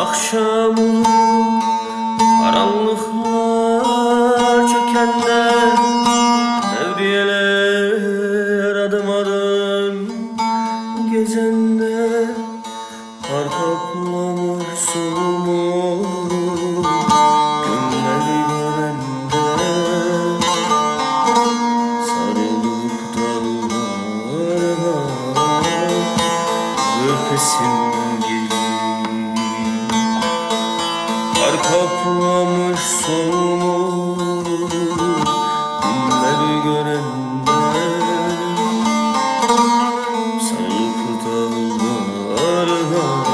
Akşam olur karanlıklar çökende Devriyeler adım adım gezende Kar kaplamış solumu Günleri görende Sarılıp dallarına Öpesim Toplamış sonu Günleri görende Sanki dağlarına